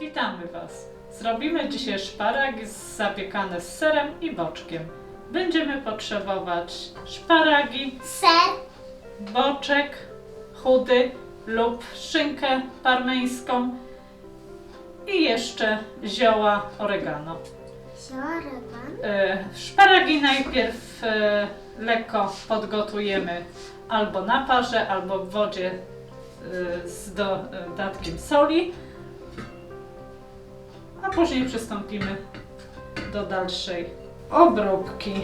Witamy Was. Zrobimy dzisiaj szparagi zapiekane z serem i boczkiem. Będziemy potrzebować szparagi, Ser, boczek chudy lub szynkę parmeńską i jeszcze zioła oregano. E, Szparagi najpierw e, lekko podgotujemy albo na parze, albo w wodzie e, z dodatkiem soli, a później przystąpimy do dalszej obróbki.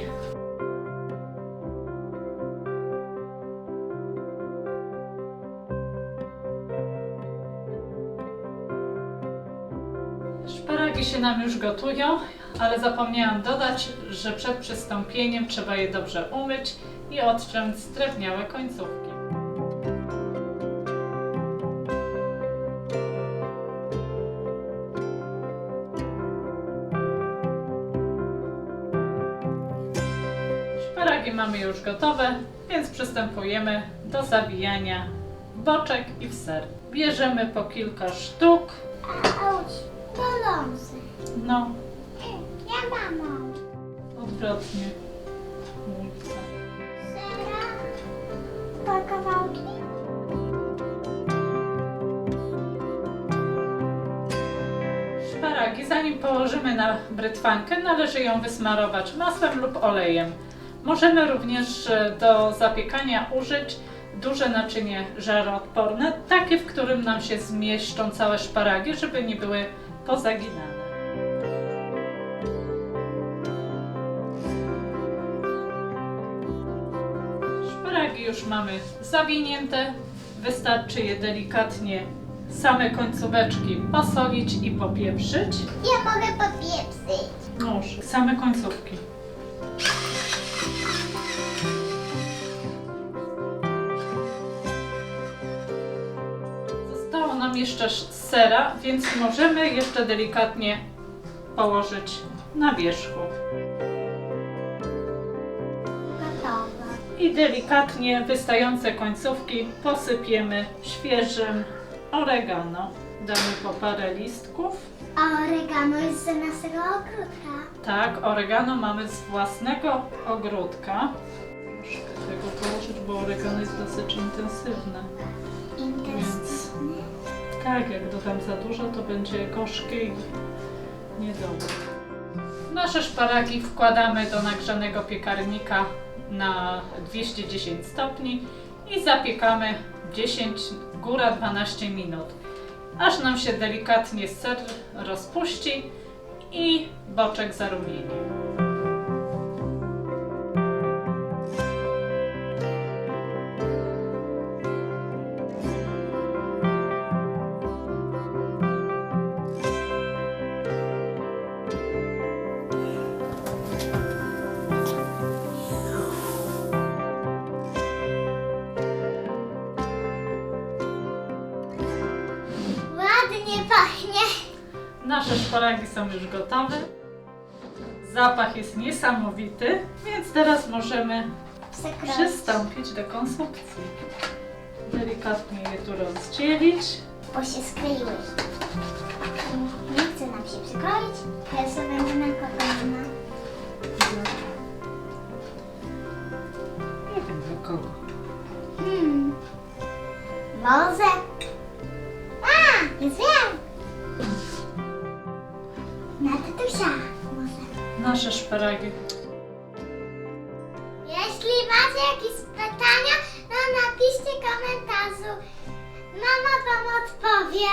Szparagi się nam już gotują, ale zapomniałam dodać, że przed przystąpieniem trzeba je dobrze umyć i odciąć zdrewniałe końcówki. Szparagi mamy już gotowe, więc przystępujemy do zawijania boczek i w ser. Bierzemy po kilka sztuk. auć, bolący. No, Ja mamą. odwrotnie. Mulca. Sera, kawałki. Szparagi, zanim położymy na brytwankę, należy ją wysmarować masłem lub olejem. Możemy również e, do zapiekania użyć duże naczynie żaroodporne, takie, w którym nam się zmieszczą całe szparagi, żeby nie były pozaginane. Szparagi już mamy zawinięte, wystarczy je delikatnie same końcóweczki posolić i popieprzyć. Ja mogę popieprzyć. Może same końcówki. Zostało nam jeszcze sz- sera, więc możemy jeszcze delikatnie położyć na wierzchu. I delikatnie wystające końcówki posypiemy świeżym oregano. Damy po parę listków. A oregano jest z naszego ogródka. Tak, oregano mamy z własnego ogródka. Troszkę tego położyć, bo oregano jest dosyć intensywne. Intensywny. Tak, jak dodam za dużo, to będzie gorzkie i niedobre. Nasze szparagi wkładamy do nagrzanego piekarnika na 210 stopni i zapiekamy 10, góra 12 minut. Aż nam się delikatnie ser rozpuści i boczek zarumieni. Pachnie. Nasze szparagi są już gotowe. Zapach jest niesamowity, więc teraz możemy przystąpić do konsumpcji. Delikatnie je tu rozdzielić. Bo się skleiły. Nie chce nam się przykroić. Teraz będzie nakładana. Nie wiem dla kogo. Hmm. Może. A, już wiem. Może. Nasze szparagi. Jeśli macie jakieś pytania, to napiszcie komentarzu. Mama wam odpowie.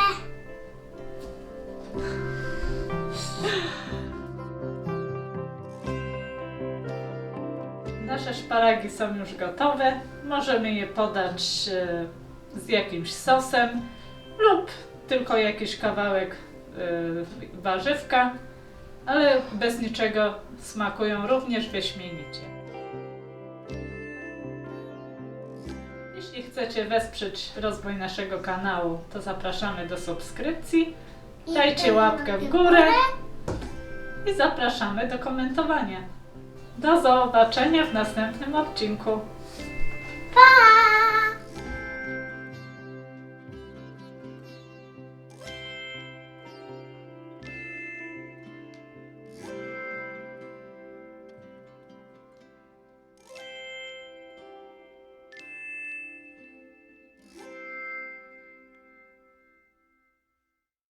Nasze szparagi są już gotowe. Możemy je podać e, z jakimś sosem lub tylko jakiś kawałek e, warzywka, ale bez niczego smakują również wyśmienicie. Jeśli chcecie wesprzeć rozwój naszego kanału, to zapraszamy do subskrypcji dajcie łapkę w górę. i zapraszamy do komentowania. Do zobaczenia w następnym odcinku. Pa!